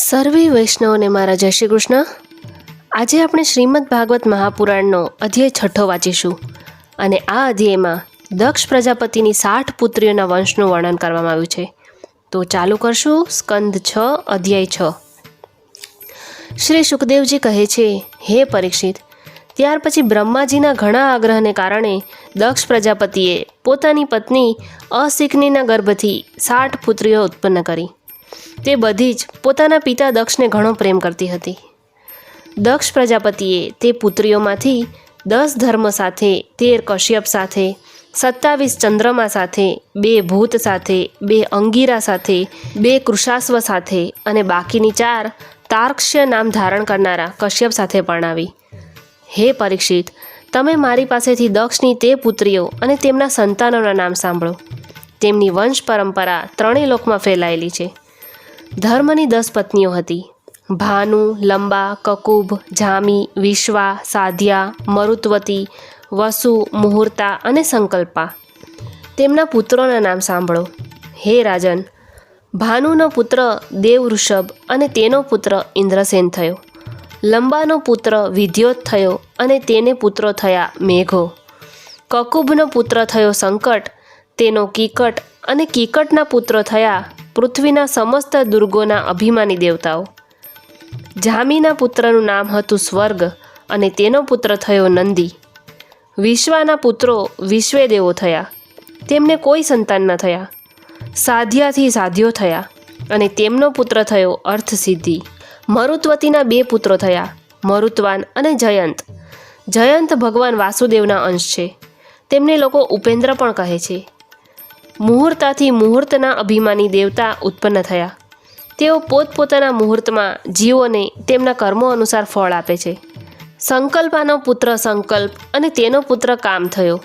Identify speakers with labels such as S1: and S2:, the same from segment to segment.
S1: સર્વે વૈષ્ણવને મારા જય શ્રી કૃષ્ણ. આજે આપણે શ્રીમદ ભાગવત મહાપુરાણનો અધ્યાય છઠ્ઠો વાંચીશું અને આ અધ્યાયમાં દક્ષ પ્રજાપતિની સાઠ પુત્રીઓના વંશનું વર્ણન કરવામાં આવ્યું છે. તો ચાલુ કરશું સ્કંદ છ, અધ્યાય છ. શ્રી સુખદેવજી કહે છે, હે પરીક્ષિત, ત્યાર પછી બ્રહ્માજીના ઘણા આગ્રહને કારણે દક્ષ પ્રજાપતિએ પોતાની પત્ની અસિકનીના ગર્ભથી સાઠ પુત્રીઓ ઉત્પન્ન કરી. તે બધી જ પોતાના પિતા દક્ષને ઘણો પ્રેમ કરતી હતી. દક્ષ પ્રજાપતિએ તે પુત્રીઓમાંથી દસ ધર્મ સાથે, તેર કશ્યપ સાથે, સત્તાવીસ ચંદ્રમા સાથે, બે ભૂત સાથે, બે અંગીરા સાથે, બે કૃષાસ્વ સાથે અને બાકીની ચાર તાર્ક્ષ્ય નામ ધારણ કરનારા કશ્યપ સાથે પરણાવી. હે પરીક્ષિત, તમે મારી પાસેથી દક્ષની તે પુત્રીઓ અને તેમના સંતાનોના નામ સાંભળો. તેમની વંશ પરંપરા ત્રણેય લોકમાં ફેલાયેલી છે. ધર્મની દસ પત્નીઓ હતી. ભાનુ, લંબા, કકુબ, જામી, વિશ્વા, સાધ્યા, મરુત્વતી, વસુ, મુહૂર્તા અને સંકલ્પા. તેમના પુત્રોના નામ સાંભળો. હે રાજન, ભાનુનો પુત્ર દેવવૃષભ અને તેનો પુત્ર ઇન્દ્રસેન થયો. લંબાનો પુત્ર વિદ્યોત થયો અને તેને પુત્રો થયા મેઘો. કકુબનો પુત્ર થયો સંકટ, તેનો કીકટ અને કીકટના પુત્રો થયા પૃથ્વીના સમસ્ત દુર્ગોના અભિમાની દેવતાઓ. જામીના પુત્રનું નામ હતું સ્વર્ગ અને તેનો પુત્ર થયો નંદી. વિશ્વાના પુત્રો વિશ્વે દેવો થયા. તેમને કોઈ સંતાન ન થયા. સાધ્યાથી સાધ્યો થયા અને તેમનો પુત્ર થયો અર્થસિદ્ધિ. મરુત્વતીના બે પુત્રો થયા, મરુત્વાન અને જયંત. જયંત ભગવાન વાસુદેવના અંશ છે. તેમને લોકો ઉપેન્દ્ર પણ કહે છે. મુહૂર્તાથી મુહૂર્તના અભિમાની દેવતા ઉત્પન્ન થયા. તેઓ પોતપોતાના મુહૂર્તમાં જીવોને તેમના કર્મો અનુસાર ફળ આપે છે. સંકલ્પાનો પુત્ર સંકલ્પ અને તેનો પુત્ર કામ થયો.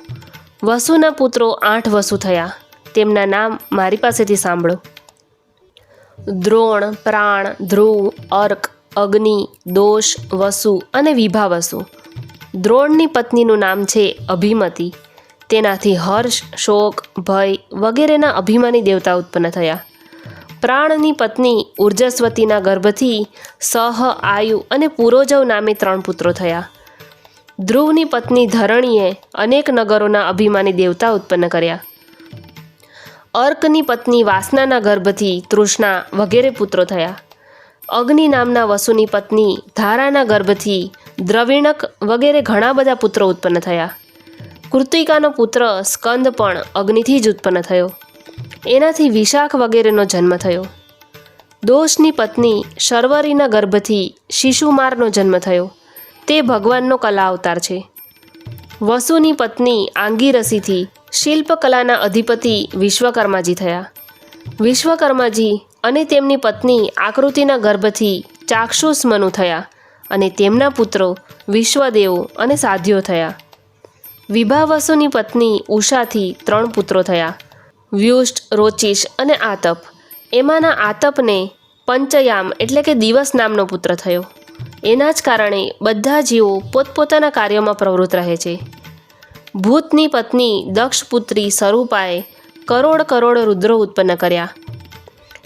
S1: વસુના પુત્રો આઠ વસુ થયા. તેમના નામ મારી પાસેથી સાંભળો. દ્રોણ, પ્રાણ, ધ્રુવ, અર્ક, અગ્નિ, દોષ, વસુ અને વિભા વસુ. દ્રોણની પત્નીનું નામ છે અભિમતી. તેનાથી હર્ષ, શોક, ભય વગેરેના અભિમાની દેવતા ઉત્પન્ન થયા. પ્રાણની પત્ની ઉર્જસ્વતીના ગર્ભથી સહ, આયુ અને પુરોજવ નામે ત્રણ પુત્રો થયા. ધ્રુવની પત્ની ધરણીએ અનેક નગરોના અભિમાની દેવતા ઉત્પન્ન કર્યા. અર્કની પત્ની વાસનાના ગર્ભથી તૃષ્ણા વગેરે પુત્રો થયા. અગ્નિ નામના વસુની પત્ની ધારાના ગર્ભથી દ્રવિણક વગેરે ઘણા બધા પુત્રો ઉત્પન્ન થયા. કૃતિકાનો પુત્ર સ્કંદ પણ અગ્નિથી જ ઉત્પન્ન થયો. એનાથી વિશાખ વગેરેનો જન્મ થયો. દોષની પત્ની શર્વરીના ગર્ભથી શિશુમારનો જન્મ થયો. તે ભગવાનનો કલા અવતાર છે. વસુની પત્ની આંગીરસીથી શિલ્પકલાના અધિપતિ વિશ્વકર્માજી થયા. વિશ્વકર્માજી અને તેમની પત્ની આકૃતિના ગર્ભથી ચાક્ષુષ મનુ થયા અને તેમના પુત્રો વિશ્વદેવો અને સાધ્યો થયા. વિભાવસુની પત્ની ઉષાથી ત્રણ પુત્રો થયા. વ્યુષ્ટ, રોચિશ અને આતપ. એમાંના આતપને પંચયામ એટલે કે દિવસ નામનો પુત્ર થયો. એના જ કારણે બધા જીવો પોતપોતાના કાર્યોમાં પ્રવૃત્ત રહે છે. ભૂતની પત્ની દક્ષપુત્રી સ્વરૂપાએ કરોડ કરોડ રુદ્રો ઉત્પન્ન કર્યા.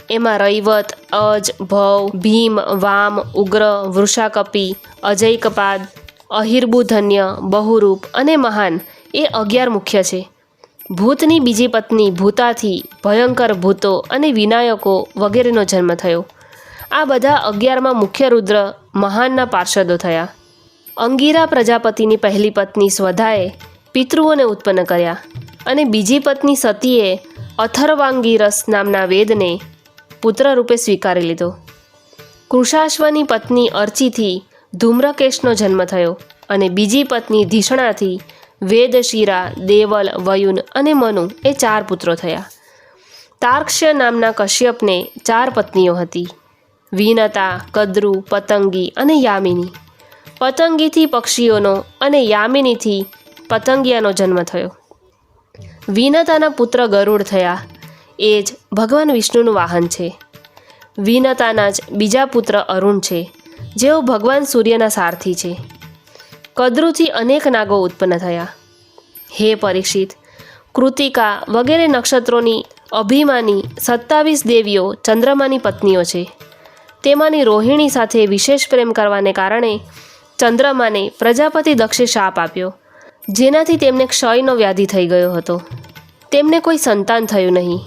S1: એમાં રૈવત, અજ, ભવ, ભીમ, વામ, ઉગ્ર, વૃષાકપી, અજયકપાદ અહિર્બુધન્ય બહુરૂપ અને મહાન એ અગિયાર મુખ્ય છે. ભૂતની બીજી પત્ની ભૂતાથી ભયંકર ભૂતો અને વિનાયકો વગેરેનો જન્મ થયો. આ બધા અગિયારમાં મુખ્ય રુદ્ર મહાનના પાર્ષદો થયા. અંગીરા પ્રજાપતિની પહેલી પત્ની સ્વધાએ પિતૃઓને ઉત્પન્ન કર્યા અને બીજી પત્ની સતીએ અથર્વાંગીરસ નામના વેદને પુત્ર રૂપે સ્વીકારી લીધો. કૃષાશ્વની પત્ની અર્ચીથી ધૂમ્રકેશનો જન્મ થયો અને બીજી પત્ની ધીષણાથી વેદશિરા, દેવલ, વયુન અને મનુ એ ચાર પુત્રો થયા. તાર્ક્ષ્ય નામના કશ્યપને ચાર પત્નીઓ હતી. વિનતા, કદ્રુ, પતંગી અને યામિની. પતંગીથી પક્ષીઓનો અને યામિનીથી પતંગિયાનો જન્મ થયો. વિનતાના પુત્ર ગરુડ થયા. એ જ ભગવાન વિષ્ણુનું વાહન છે. વિનતાના જ બીજા પુત્ર અરુણ છે. જેઓ ભગવાન સૂર્યના સારથી છે. કદરુથી અનેક નાગો ઉત્પન્ન થયા. હે પરીક્ષિત, કૃતિકા વગેરે નક્ષત્રોની અભિમાની સત્તાવીસ દેવીઓ ચંદ્રમાની પત્નીઓ છે. તેમાંની રોહિણી સાથે વિશેષ પ્રેમ કરવાને કારણે ચંદ્રમાને પ્રજાપતિ દક્ષે શાપ આપ્યો, જેનાથી તેમને ક્ષયનો વ્યાધિ થઈ ગયો હતો. તેમને કોઈ સંતાન થયું નહીં.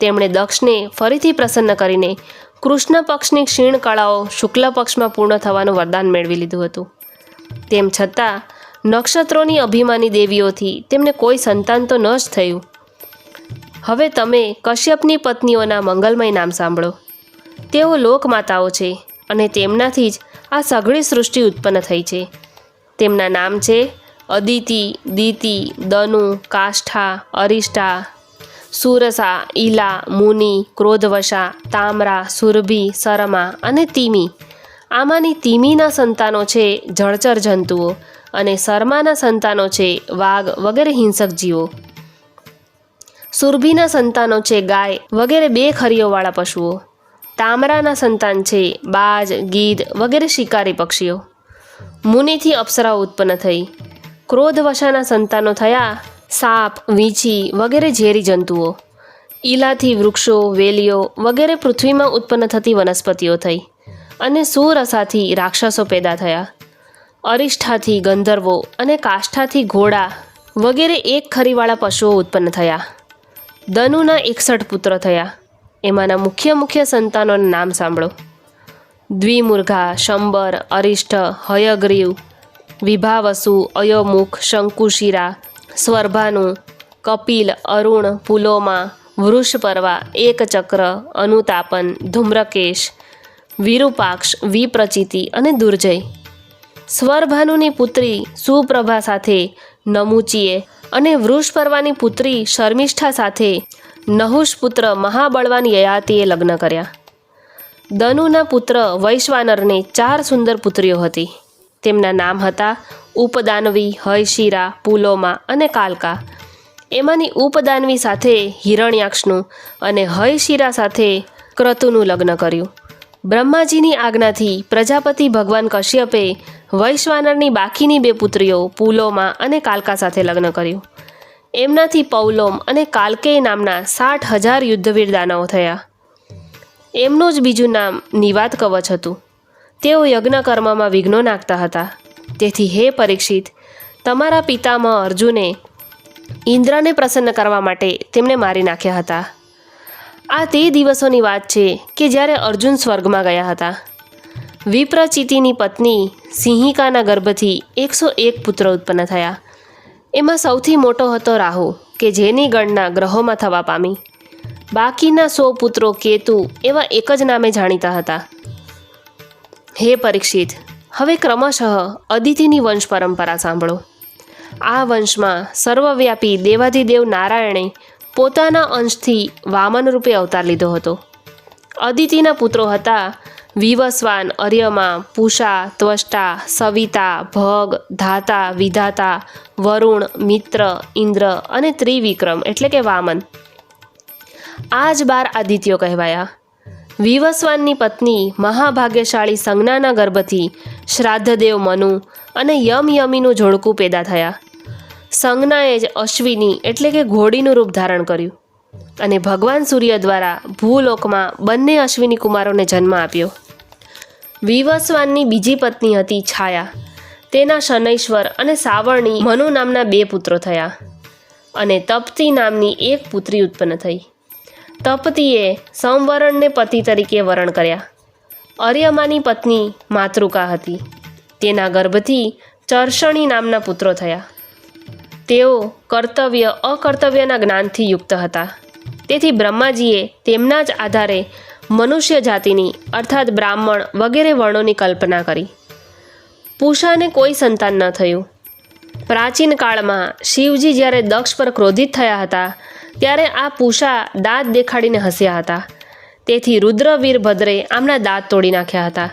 S1: તેમણે દક્ષને ફરીથી પ્રસન્ન કરીને કૃષ્ણ પક્ષની ક્ષીણ કળાઓ શુક્લ પક્ષમાં પૂર્ણ થવાનું વરદાન મેળવી લીધું હતું. તેમ છતાં, નક્ષત્રોની અભિમાની દેવીઓથી તેમને કોઈ સંતાન તો ન જ થયું. હવે તમે કશ્યપની પત્નીઓના મંગલમય નામ સાંભળો. તેઓ લોકમાતાઓ છે અને તેમનાથી જ આ સઘળી સૃષ્ટિ ઉત્પન્ન થઈ છે. તેમના નામ છે અદિતિ, દિતિ, દનુ, કાષ્ઠા, અરિષ્ટા સુરસા ઈલા મુનિ ક્રોધવશા તામરા સુરભી શરમા અને તીમી આમાંની તીમીના સંતાનો છે જળચર જંતુઓ અને સરમાના સંતાનો છે વાઘ વગેરે હિંસક જીવો સુરભીના સંતાનો છે ગાય વગેરે બે ખરીઓવાળા પશુઓ તામરાના સંતાન છે બાજ ગીધ વગેરે શિકારી પક્ષીઓ મુનિથી અપ્સરાઓ ઉત્પન્ન થઈ ક્રોધવશાના સંતાનો થયા સાપ, વીંછી વગેરે ઝેરી જંતુઓ, ઈલાથી વૃક્ષો, વેલીઓ વગેરે પૃથ્વીમાં ઉત્પન્ન થતી વનસ્પતિઓ થઈ અને સુરસાથી રાક્ષસો પેદા થયા. અરિષ્ઠાથી ગંધર્વો અને કાષ્ઠાથી ઘોડા વગેરે એક ખરીવાળા પશુઓ ઉત્પન્ન થયા. દનુના એકસઠ પુત્ર થયા. એમાંના મુખ્ય મુખ્ય સંતાનોના નામ સાંભળો. દ્વિમુર્ઘા, શંબર, અરિષ્ઠ, હયગ્રીવ, વિભાવસુ, અયોમુખ, શંકુશિરા સ્વર્ભાનુ કપિલ, અરુણ, પુલોમા, વૃષપર્વા, એકચક્ર, અનુતાપન, ધૂમ્રકેશ, વિરૂપાક્ષ, વિપ્રચિતિ અને દુર્જય. સ્વરભાનુની પુત્રી સુપ્રભા સાથે નમુચીએ અને વૃષપર્વાની પુત્રી શર્મિષ્ઠા સાથે નહુષ પુત્ર મહાબળવાન યયાતિએ લગ્ન કર્યા. દનુના પુત્ર વૈશ્વાનરને ચાર સુંદર પુત્રીઓ હતી. તેમના નામ હતા ઉપદાનવી, હયશીરા, પુલોમા અને કાલકા. એમાંની ઉપદાનવી સાથે હિરણ્યાક્ષનું અને હયશીરા સાથે ક્રતુનું લગ્ન કર્યું. બ્રહ્માજીની આજ્ઞાથી પ્રજાપતિ ભગવાન કશ્યપે વૈશ્વાનરની બાકીની બે પુત્રીઓ, પુલોમા અને કાલકા સાથે લગ્ન કર્યું. એમનાથી પૌલોમ અને કાલકેય નામના સાઠ હજાર યુદ્ધવીર દાનવો થયા. એમનું જ બીજું નામ નિવાત કવચ હતું. તેઓ યજ્ઞ કર્મમાં વિઘ્નો નાખતા હતા. તેથી હે પરીક્ષિત, તમારા પિતામહ અર્જુને ઇન્દ્રને પ્રસન્ન કરવા માટે તેમને મારી નાખ્યા હતા. આ તે દિવસોની વાત છે કે જ્યારે અર્જુન સ્વર્ગમાં ગયા હતા. વિપ્રચિતિની પત્ની સિંહિકાના ગર્ભથી એકસો એક પુત્ર ઉત્પન્ન થયા. એમાં સૌથી મોટો હતો રાહુ, કે જેની ગણના ગ્રહોમાં થવા પામી. બાકીના સો પુત્રો કેતુ એવા એક જ નામે જાણીતા હતા. હે પરીક્ષિત હવે ક્રમશઃ અદિતિની વંશ પરંપરા સાંભળો. આ વંશમાં સર્વવ્યાપી દેવાધિદેવ નારાયણે પોતાના અંશથી વામન રૂપે અવતાર લીધો હતો. અદિતિના પુત્રો હતા વિવસ્વાન, અર્યમા, પૂષા, ત્વષ્ટા, સવિતા, ભગ, ધાતા, વિધાતા, વરુણ, મિત્ર, ઇન્દ્ર અને ત્રિવિક્રમ એટલે કે વામન. આ જ બાર આદિત્યો કહેવાયા. વિવસ્વાનની પત્ની મહાભાગ્યશાળી સંજ્ઞાના ગર્ભથી શ્રાદ્ધદેવ મનુ અને યમ યમીનું જોડકું પેદા થયા. સંજ્ઞાએ જ અશ્વિની એટલે કે ઘોડીનું રૂપ ધારણ કર્યું અને ભગવાન સૂર્ય દ્વારા ભૂલોકમાં બંને અશ્વિની કુમારોને જન્મ આપ્યો. વિવસ્વાનની બીજી પત્ની હતી છાયા. તેના શનૈશ્વર અને સાવરણી મનુ નામના બે પુત્રો થયા અને તપ્તી નામની એક પુત્રી ઉત્પન્ન થઈ. તપતીએ સંવરણને પતિ તરીકે વરણ કર્યા. અર્યમાની પત્ની માતૃકા હતી. તેના ગર્ભથી ચર્ષણી નામના પુત્રો થયા. તેઓ કર્તવ્ય, અકર્તવ્યના જ્ઞાનથી યુક્ત હતા. તેથી બ્રહ્માજીએ તેમના જ આધારે મનુષ્ય જાતિની, અર્થાત બ્રાહ્મણ વગેરે વર્ણોની કલ્પના કરી. પૂષાને કોઈ સંતાન ન થયું. પ્રાચીન કાળમાં શિવજી જ્યારે દક્ષ પર ક્રોધિત થયા હતા, ત્યારે આ પૂષા દાંત દેખાડીને હસ્યા હતા. તેથી રુદ્ર વીરભદ્રે આમના દાંત તોડી નાખ્યા હતા.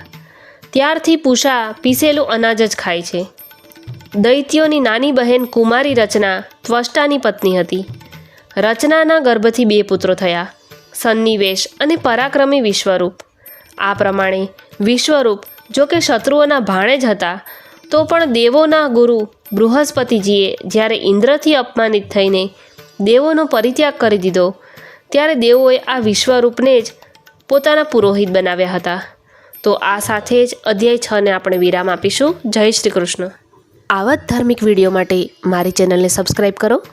S1: ત્યારથી પૂષા પીસેલું અનાજ જ ખાય છે. દૈત્યોની નાની બહેન કુમારી રચના ત્વષ્ટાની પત્ની હતી. રચનાના ગર્ભથી બે પુત્રો થયા, સન્નિવેશ અને પરાક્રમી વિશ્વરૂપ. આ પ્રમાણે વિશ્વરૂપ જો કે શત્રુઓના ભાણે જ હતા, તો પણ દેવોના ગુરુ બૃહસ્પતિજીએ જ્યારે ઇન્દ્રથી અપમાનિત થઈને દેવોનો પરિત્યાગ કરી દીધો, ત્યારે દેવોએ આ વિશ્વરૂપને જ પોતાના પુરોહિત બનાવ્યા હતા. તો આ સાથે જ અધ્યાય છને આપણે વિરામ આપીશું. જય શ્રી કૃષ્ણ. આવા જ ધાર્મિક વીડિયો માટે મારી ચેનલને સબસ્ક્રાઈબ કરો.